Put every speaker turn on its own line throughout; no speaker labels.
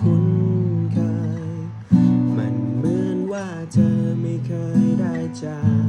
คุ้นเคย มันเหมือนว่าเธอไม่เคยได้จาก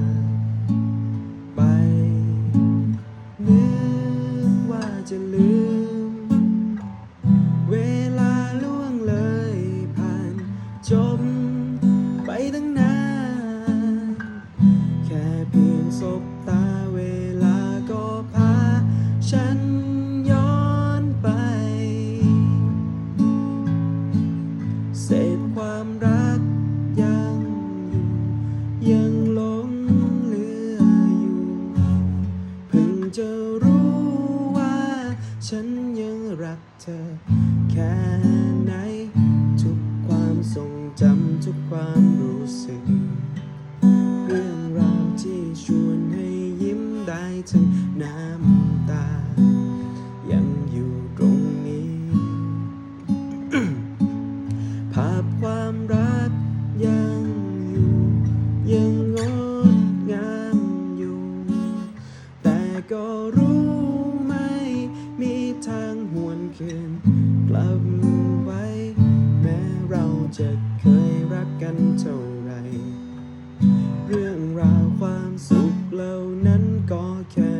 ฉันยังรักเธอ แค่ไหน ทุกความทรงจำทุกความรู้สึก เรื่องราวที่ชวนให้ยิ้มได้ทั้งน้ำตา ยังอยู่ตรงนี้ ภาพความรักยังอยู่ ยังงดงามอยู่ แต่ก็รู้างหวนคืน กลับไว้ แม้เราจะเคยรักกันเท่าไร เรื่องราวความสุขเหล่านั้นก็แค่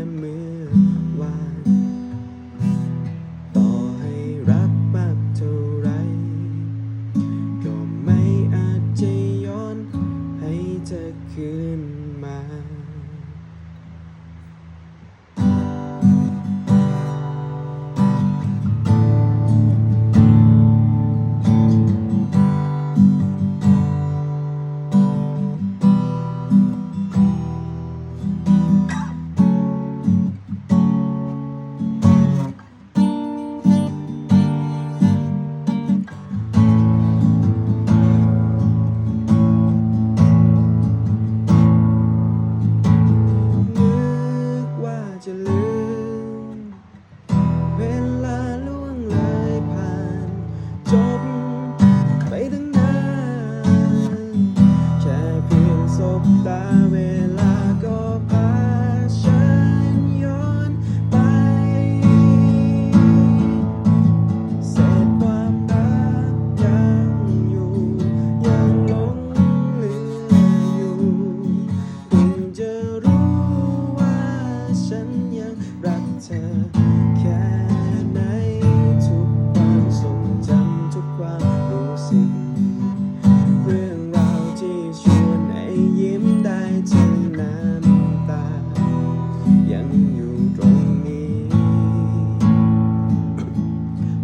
ยังอยู่ตรงนี้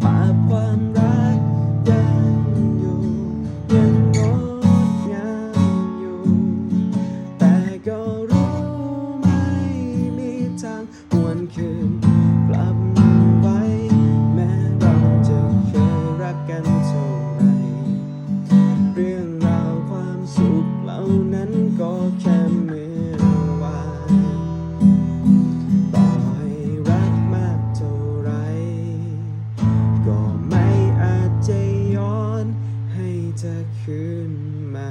ภาพความรักยังอยู่ ยังงดงามอยู่ แต่ก็รู้ไหมมีทางหวน จะขึ้นมา